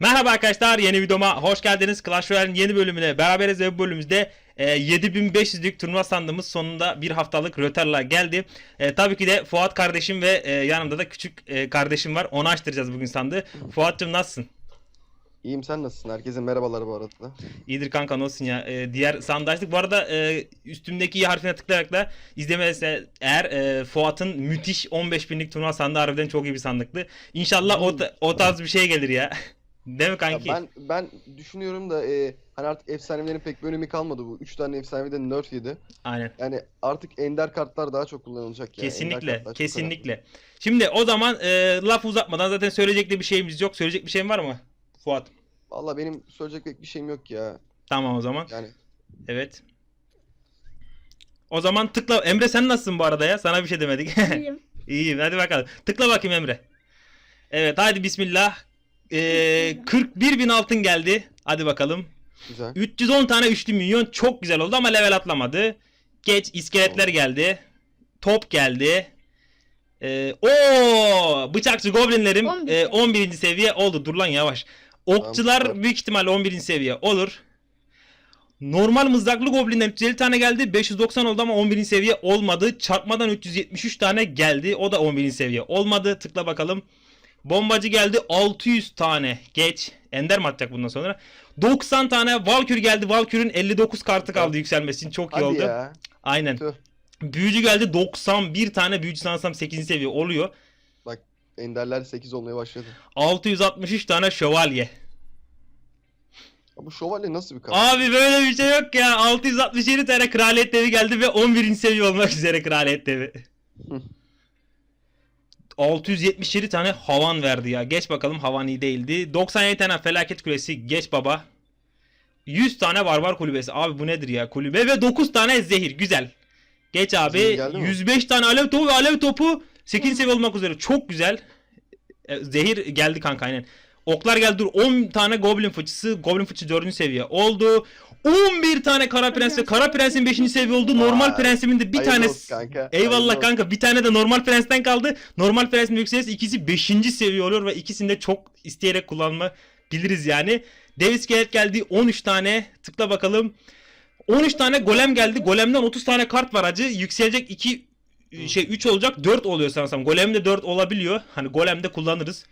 Merhaba arkadaşlar yeni videoma hoş geldiniz. Clash Royale'in yeni bölümüne beraberiz ve bu bölümümüzde e, 7500'lük turnuva sandığımız sonunda bir haftalık rötarla geldi. E, tabii ki de Fuat kardeşim ve e, yanımda da küçük e, kardeşim var. Onu açtıracağız bugün sandığı. Fuat'cığım nasılsın? İyiyim sen nasılsın? Herkese merhabalar bu arada da. İyidir kanka olsun ya. E, diğer sandığı açtık. Bu arada e, üstündeki i harfine tıklayarak da izlemezse eğer e, Fuat'ın müthiş 15 binlik turnuva sandığı harbiden çok iyi bir sandıktı. İnşallah o, o tarz bir şey gelir ya. Değil mi Ya kanki? ben ben düşünüyorum da e, hani artık efsanelerin pek bir önemi kalmadı bu. 3 tane efsaneden nerf yedi. Aynen. Yani artık ender kartlar daha çok kullanılacak ya. Ender Kesinlikle, kesinlikle. Şimdi o zaman e, laf uzatmadan zaten söyleyecek de bir şeyimiz yok. Söyleyecek bir şeyin var mı? Fuat. Valla benim söyleyecek pek bir şeyim yok ya. Tamam o zaman. Yani Evet. O zaman tıkla. Emre sen nasılsın bu arada ya? Sana bir şey demedik. İyiyim. İyiyim hadi bakalım. Tıkla bakayım Emre. Evet hadi bismillah. Ee, 41 bin altın geldi. Hadi bakalım. güzel. 310 tane üçlü milyon çok güzel oldu ama level atlamadı. Geç iskeletler geldi. Top geldi. Ee, o bıçakçı goblinlerim 11 e, 11. seviye oldu. Dur lan yavaş. Okçular süper. büyük ihtimalle 11. seviye olur. Normal mızraklı goblinler 350 tane geldi. 590 oldu ama 11. seviye olmadı. Çarpmadan 373 tane geldi. O da 11. seviye olmadı. Tıkla bakalım. Bombacı geldi 600 tane. Geç. Ender mi atacak bundan sonra? 90 tane Valkür geldi. Valkür'ün 59 kartı kaldı yükselmesi için. Çok iyi Hadi oldu. ya. Aynen. Tüh. Büyücü geldi 91 tane. Büyücü sanırsam 8. seviye oluyor. Enderler 8 olmaya başladı. 663 tane şövalye. Ya bu şövalye nasıl bir kart? Abi böyle bir şey yok ya. 667 tane kraliyet devi geldi ve 11. seviye olmak üzere kraliyet devi. 677 tane havan verdi ya. Geç bakalım havan iyi değildi. 97 tane felaket kulesi. Geç baba. 100 tane barbar kulübesi. Abi bu nedir ya? Kulübe ve 9 tane zehir. Güzel. Geç abi. Zehir geldi mi? 105 tane alev topu ve alev topu 8 seviye olmak üzere. Çok güzel. E, Zehir geldi kanka aynen. Oklar geldi dur. 10 tane Goblin fıçısı. Goblin fıçı 4. seviye oldu. 11 tane Kara Prens ve Kara Prens'in 5. seviye oldu. Normal Vay. Prensimin de bir Hayırlı tane olsun kanka. Eyvallah Hayırlı olsun. kanka. Bir tane de Normal Prens'ten kaldı. Normal Prens'in yükselirse ikisi 5. seviye oluyor ve ikisini de çok isteyerek kullanma biliriz yani. Dev iskelet geldi 13 tane. Tıkla bakalım. 13 tane golem geldi. Golemden 30 tane kart var acı. Yükselecek 2 şey 3 olacak 4 oluyor sanırsam. Golem de 4 olabiliyor. Hani golemde kullanırız.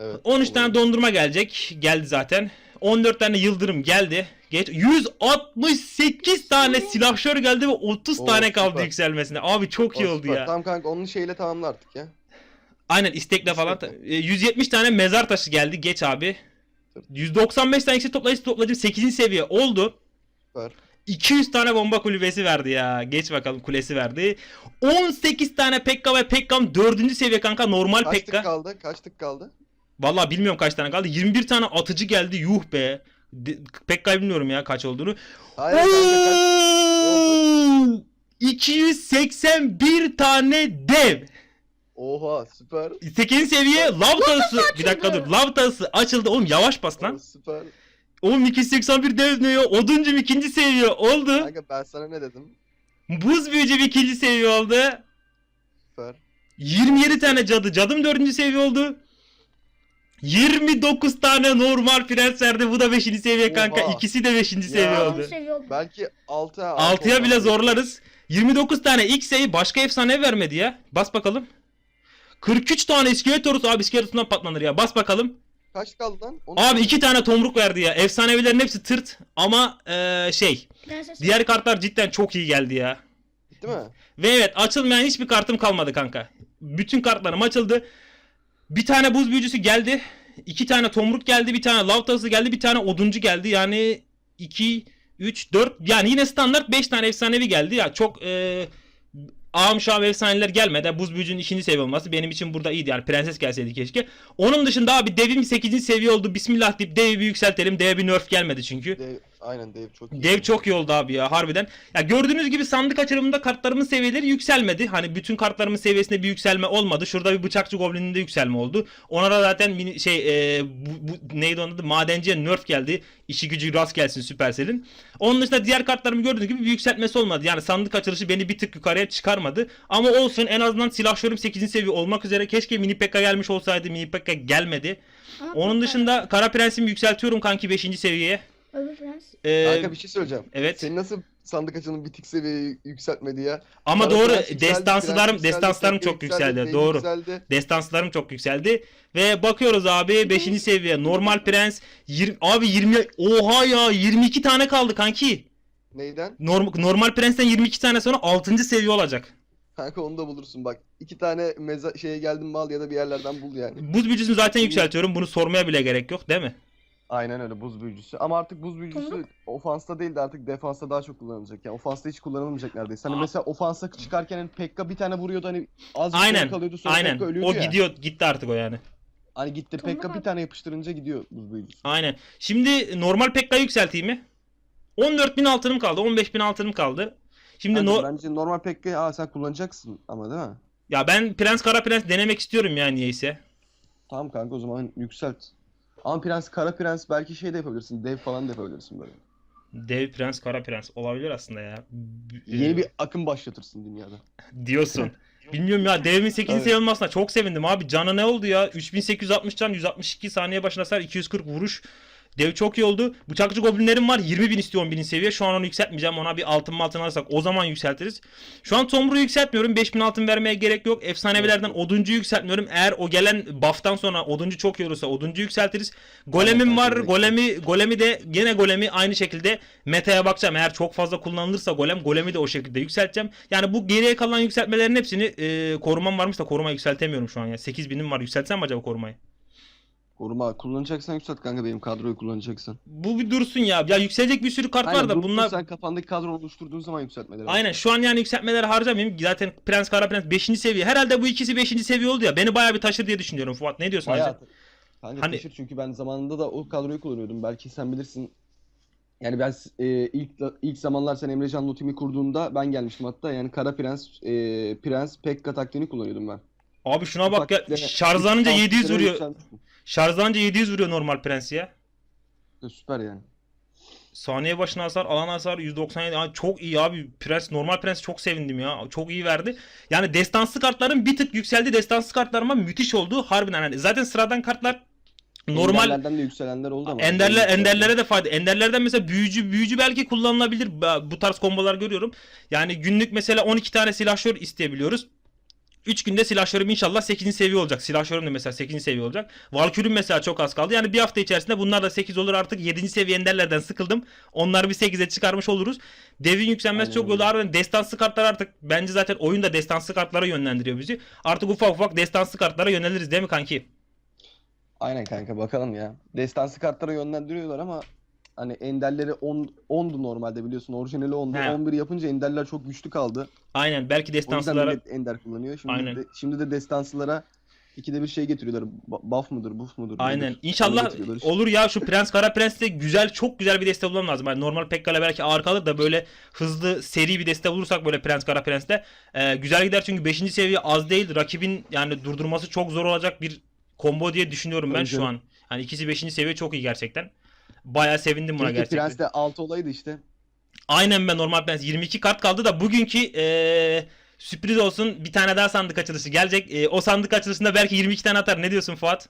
Evet, 13 olur. tane dondurma gelecek. Geldi zaten. 14 tane yıldırım geldi. Geç 168 tane silahşör geldi ve 30 Oo, tane kaldı süper. yükselmesine. Abi çok iyi O oldu süper. ya. Tamam kanka onun şeyle tamamla artık ya. Aynen istekle falan. E, 170 tane mezar taşı geldi. Geç abi. 195 tane yüksek toplayıcı toplayıcı 8. seviye oldu. Süper. 200 tane bomba kulübesi verdi ya. Geç bakalım kulesi verdi. 18 tane Pekka ve Pekka'm 4. seviye kanka normal Kaç tık Pekka. kaldı? Kaç tık kaldı? Vallahi bilmiyorum kaç tane kaldı. 21 tane atıcı geldi. Yuh be. De- Pekka'yı bilmiyorum ya kaç olduğunu. Hayır kanka kaç? Oo! 281 tane dev. Oha süper. 8. seviye lav tası. Bir dakika dur. Lav tası açıldı. Oğlum yavaş bas lan. Oo, Süper. Oğlum 281 dev ne ya? Oduncum ikinci seviye oldu. Kanka ben sana ne dedim? Buz büyücü ikinci seviye oldu. Süper. 27 tane cadı. Cadım dördüncü seviye oldu. 29 tane normal prens verdi. Bu da 5. seviye kanka. Oha. İkisi de 5. seviye oldu. Belki 6 6'ya bile zorlarız. 29 tane ilk sayı başka efsane vermedi ya. Bas bakalım. 43 tane iskelet orusu abi iskelet orusundan patlanır ya. Bas bakalım. Kaç kaldı lan? Onu Abi iki tane tomruk verdi ya. Efsanevilerin hepsi tırt ama eee, şey. Prenses. Diğer kartlar cidden çok iyi geldi ya. Bitti mi? Ve evet açılmayan hiçbir kartım kalmadı kanka. Bütün kartlarım açıldı. Bir tane buz büyücüsü geldi. iki tane tomruk geldi. Bir tane lav tası geldi. Bir tane oduncu geldi. Yani 2, 3, 4 yani yine standart 5 tane efsanevi geldi. Ya çok e, ağam şahım efsaneler gelmedi. Buz büyücünün ikinci seviye olması benim için burada iyiydi. Yani prenses gelseydi keşke. Onun dışında abi devim 8. seviye oldu. Bismillah deyip devi bir yükseltelim. Deve bir nerf gelmedi çünkü. De- Aynen dev çok iyi. Dev çok iyi oldu abi ya harbiden. Ya gördüğünüz gibi sandık açılımında kartlarımın seviyeleri yükselmedi. Hani bütün kartlarımın seviyesinde bir yükselme olmadı. Şurada bir bıçakçı goblininde yükselme oldu. Ona da zaten mini, şey e, bu, bu, neydi onun adı? Madenciye nerf geldi. İşi gücü rast gelsin Supercell'in. Onun dışında diğer kartlarımı gördüğünüz gibi bir yükseltmesi olmadı. Yani sandık açılışı beni bir tık yukarıya çıkarmadı. Ama olsun en azından silahşörüm 8. seviye olmak üzere. Keşke mini pekka gelmiş olsaydı. Mini pekka gelmedi. Onun dışında kara prensimi yükseltiyorum kanki 5. seviyeye. Ee, Kanka bir şey söyleyeceğim. evet. Senin nasıl sandık açılımı bitik seviyeyi yükseltmedi ya? Ama Kara doğru yükseldi, destansılarım Prens yükseldi, destanslarım çok yükseldi. Dev Doğru. Yükseldi. Destanslarım çok yükseldi. Ve bakıyoruz abi 5. seviye normal prens 20 abi 20 oha ya 22 tane kaldı kanki. Neyden? Norm, normal prensten 22 tane sonra 6. seviye olacak. Kanka onu da bulursun bak. İki tane meza şeye geldim mal ya da bir yerlerden bul yani. Buz büyücüsünü zaten yükseltiyorum. Bunu sormaya bile gerek yok değil mi? Aynen öyle buz büyücüsü. Ama artık buz büyücüsü Tomruk. ofansta değil de artık defansta daha çok kullanılacak. Yani ofansta hiç kullanılmayacak neredeyse. Hani Aa. mesela ofansa çıkarken hani Pekka bir tane vuruyordu hani az bir Aynen, şey kalıyordu sonra Aynen. Pekka ölüyordu O ya. gidiyor gitti artık o yani. Hani gitti Tomruk Pekka bir abi. tane yapıştırınca gidiyor buz büyücüsü. Aynen. Şimdi normal Pekka'yı yükselteyim mi? 14.000 altınım kaldı. 15.000 altınım kaldı. Şimdi Bence, no bence normal Pekka'yı aa sen kullanacaksın ama değil mi? ya ben Prens Kara Prens denemek istiyorum ya niyeyse. Tamam kanka o zaman yükselt. Ama prens, kara prens belki şey de yapabilirsin. Dev falan da yapabilirsin böyle. Dev Prens Kara Prens olabilir aslında ya. B- Yeni bir akım başlatırsın dünyada. diyorsun. Bilmiyorum ya devimin 8. Evet. seviye olmasına çok sevindim abi. Canı ne oldu ya? 3860 can 162 saniye başına sar 240 vuruş. Dev çok iyi oldu. Bıçakçı goblinlerim var. 20.000 istiyor 10.000 seviye. Şu an onu yükseltmeyeceğim. Ona bir altın mı altın alırsak o zaman yükseltiriz. Şu an Tomru'yu yükseltmiyorum. 5000 altın vermeye gerek yok. Efsanevilerden oduncu yükseltmiyorum. Eğer o gelen buff'tan sonra oduncu çok iyi olursa oduncu yükseltiriz. Golemim var. Golemi golemi de gene golemi aynı şekilde meta'ya bakacağım. Eğer çok fazla kullanılırsa golem golemi de o şekilde yükselteceğim. Yani bu geriye kalan yükseltmelerin hepsini e, korumam varmış da koruma yükseltemiyorum şu an ya. 8000'im var. Yükseltsem mi acaba korumayı? Koruma kullanacaksan yükselt kanka benim kadroyu kullanacaksan. Bu bir dursun ya. Ya yükselecek bir sürü kart var da dursun, bunlar sen kafandaki kadro oluşturduğun zaman yükseltmeleri var. Aynen şu an yani yükseltmeleri harcamayayım. Zaten Prens Kara Prens 5. seviye. Herhalde bu ikisi 5. seviye oldu ya. Beni bayağı bir taşır diye düşünüyorum Fuat. Ne diyorsun Bayağı. hacı? Kanka Hani- taşır çünkü ben zamanında da o kadroyu kullanıyordum. Belki sen bilirsin. Yani ben e, ilk ilk zamanlar sen Emrecan Lotimi kurduğunda ben gelmiştim hatta. Yani Kara Prens, e, Prens Pekka taktiğini kullanıyordum ben. Abi şuna bak ya. Şarjlanınca 700 taktiklere vuruyor. yükselmiştim. Şarjlanınca 700 vuruyor normal Prens ya. Süper yani. Saniye başına hasar, alan hasar 197. Abi çok iyi abi. Prens normal Prens çok sevindim ya. Çok iyi verdi. Yani destansı kartların bir tık yükseldi. Destansı kartlarıma müthiş oldu. Harbiden yani zaten sıradan kartlar normal Enderlerden de yükselenler oldu ama. Enderler enderlere de fayda. Enderlerden mesela büyücü büyücü belki kullanılabilir. Bu tarz kombolar görüyorum. Yani günlük mesela 12 tane silahşör isteyebiliyoruz. 3 günde silahşörüm inşallah 8. seviye olacak. Silahşörüm de mesela 8. seviye olacak. Valkürüm mesela çok az kaldı. Yani bir hafta içerisinde bunlar da 8 olur artık 7. seviye enderlerden sıkıldım. Onları bir 8'e çıkarmış oluruz. Devin yükselmesi Aynen çok yolda. Harbiden destansı kartlar artık bence zaten oyunda destansı kartlara yönlendiriyor bizi. Artık ufak ufak destansı kartlara yöneliriz değil mi kanki? Aynen kanka bakalım ya. Destansı kartlara yönlendiriyorlar ama hani enderleri 10 10'du normalde biliyorsun. Orijinali 10'du. He. 11 yapınca enderler çok güçlü kaldı. Aynen belki millet ender kullanıyor. Şimdi Aynen. de, şimdi de destansılara ikide bir şey getiriyorlar. Buff mıdır, buff mudur? Aynen. nedir? Onu İnşallah olur ya şu Prens Kara Prens'te güzel çok güzel bir deste bulmam lazım. Yani normal Pekka'yla belki ağır kalır da böyle hızlı seri bir deste bulursak böyle Prens Kara Prens'te e, güzel gider çünkü 5. seviye az değil. Rakibin yani durdurması çok zor olacak bir combo diye düşünüyorum ben Tabii şu an. Hani ikisi 5. seviye çok iyi gerçekten. Bayağı sevindim buna Keşke gerçekten. Prens de 6 olaydı işte. Aynen ben normal Prens 22 kart kaldı da bugünkü e, sürpriz olsun bir tane daha sandık açılışı gelecek. E, o sandık açılışında belki 22 tane atar. Ne diyorsun Fuat?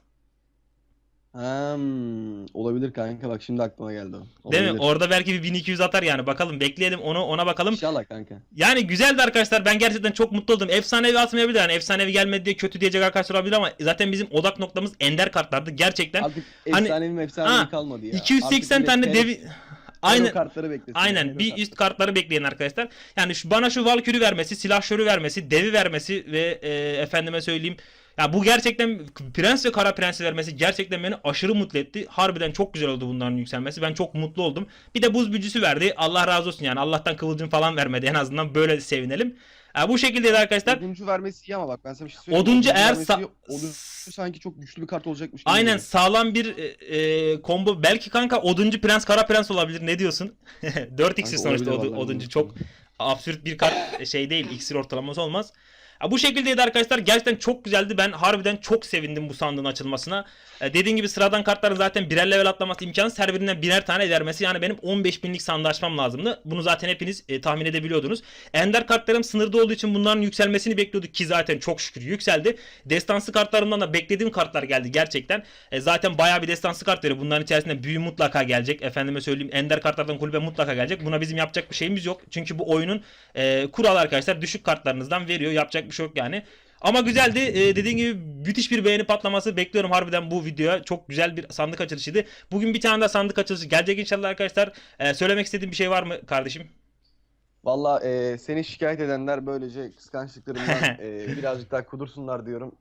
Hmm, olabilir kanka bak şimdi aklıma geldi o. Değil mi? Olabilir. Orada belki bir 1200 atar yani. Bakalım bekleyelim onu ona bakalım. İnşallah kanka. Yani güzeldi arkadaşlar. Ben gerçekten çok mutlu oldum. Efsanevi atmayabilir yani. Efsanevi gelmedi diye kötü diyecek arkadaşlar olabilir ama zaten bizim odak noktamız ender kartlardı. Gerçekten Artık Hani- efsanevi efsanevi Ha, kalmadı ya. 280 Artık tane devi. Aynen kartları beklesin. Aynen Hero bir kartları. üst kartları bekleyin arkadaşlar. Yani şu, bana şu Valkür'ü vermesi, silahşörü vermesi, devi vermesi ve e, efendime söyleyeyim ya bu gerçekten Prens ve Kara Prens'i vermesi gerçekten beni aşırı mutlu etti. Harbiden çok güzel oldu bunların yükselmesi. Ben çok mutlu oldum. Bir de buz büyücüsü verdi. Allah razı olsun yani. Allah'tan kıvılcım falan vermedi. En azından böyle sevinelim. Ha, bu şekildeydi arkadaşlar. Oduncu vermesi iyi ama bak ben sana bir şey söyleyeyim. Oduncu eğer vermesi sa- iyi. Oduncu sanki çok güçlü bir kart olacakmış gibi Aynen geliyor. sağlam bir e, e, combo. Belki kanka oduncu prens kara prens olabilir. Ne diyorsun? 4 iksir sonuçta oduncu çok absürt bir kart şey değil. İksir ortalaması olmaz. Ha, bu şekildeydi arkadaşlar. Gerçekten çok güzeldi. Ben harbiden çok sevindim bu sandığın açılmasına. E, dediğim gibi sıradan kartların zaten birer level atlaması imkansız. Her birer tane vermesi. Yani benim 15 binlik sandığı açmam lazımdı. Bunu zaten hepiniz e, tahmin edebiliyordunuz. Ender kartlarım sınırda olduğu için bunların yükselmesini bekliyorduk ki zaten çok şükür yükseldi. Destansı kartlarımdan da beklediğim kartlar geldi gerçekten. E, zaten bayağı bir destansı kart veriyor. Bunların içerisinde büyü mutlaka gelecek. Efendime söyleyeyim Ender kartlardan kulübe mutlaka gelecek. Buna bizim yapacak bir şeyimiz yok. Çünkü bu oyunun e, kuralı arkadaşlar düşük kartlarınızdan veriyor. Yapacak bir şey yok yani. Ama güzeldi. E, dediğim gibi müthiş bir beğeni patlaması bekliyorum harbiden bu videoya. Çok güzel bir sandık açılışıydı. Bugün bir tane daha sandık açılışı gelecek inşallah arkadaşlar. E, söylemek istediğim bir şey var mı kardeşim? Valla e, seni şikayet edenler böylece kıskançlıklarından e, birazcık daha kudursunlar diyorum.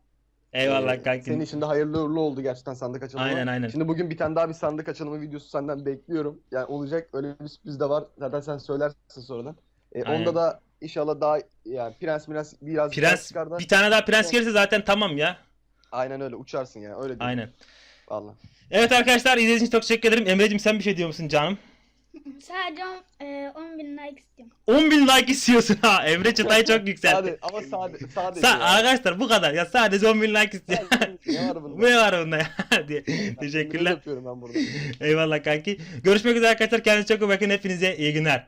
Eyvallah Ee, kankim. Senin için de hayırlı uğurlu oldu gerçekten sandık açılımı. Aynen, aynen. Şimdi bugün bir tane daha bir sandık açılımı videosu senden bekliyorum. Yani olacak öyle bir sürpriz de var. Zaten sen söylersin sonradan. Ee, Aynen. onda da inşallah daha yani prens biraz biraz Prens çıkar da bir tane daha prens gelirse zaten tamam ya. aynen öyle uçarsın yani öyle diyeyim. Aynen. Valla. Evet arkadaşlar izlediğiniz için çok teşekkür ederim. Emre'cim sen bir şey diyor musun canım? Sadece e, 10 bin like istiyorum. 10.000 like istiyorsun ha. Emre çıtayı çok yükseltti. Sade, ama sade, sadece Sa- arkadaşlar bu kadar ya sadece 10.000 like istiyor. Ne var bunda? ne var bunda ya diye. Teşekkürler. Ben burada. Eyvallah kanki. Görüşmek üzere arkadaşlar. Kendinize çok iyi bakın. Hepinize iyi günler.